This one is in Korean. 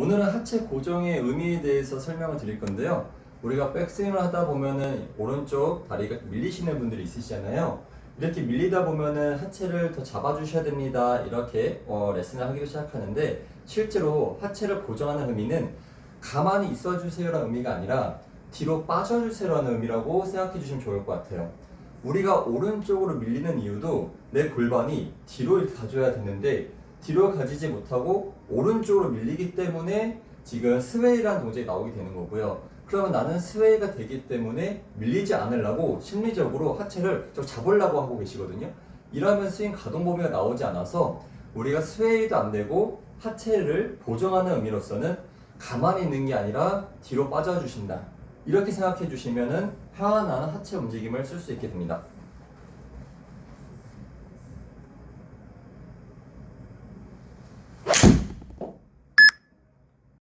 오늘은 하체 고정의 의미에 대해서 설명을 드릴 건데요. 우리가 백스윙을 하다 보면은 오른쪽 다리가 밀리시는 분들이 있으시잖아요. 이렇게 밀리다 보면은 하체를 더 잡아주셔야 됩니다. 이렇게 어, 레슨을 하기 시작하는데 실제로 하체를 고정하는 의미는 가만히 있어주세요라는 의미가 아니라 뒤로 빠져주세요라는 의미라고 생각해 주시면 좋을 것 같아요. 우리가 오른쪽으로 밀리는 이유도 내 골반이 뒤로 가줘야 되는데 뒤로 가지지 못하고 오른쪽으로 밀리기 때문에 지금 스웨이라는 동작이 나오게 되는 거고요. 그러면 나는 스웨이가 되기 때문에 밀리지 않으려고 심리적으로 하체를 좀 잡으려고 하고 계시거든요. 이러면 스윙 가동 범위가 나오지 않아서 우리가 스웨이도 안 되고 하체를 보정하는 의미로서는 가만히 있는 게 아니라 뒤로 빠져주신다. 이렇게 생각해 주시면은 편안한 하체 움직임을 쓸 수 있게 됩니다.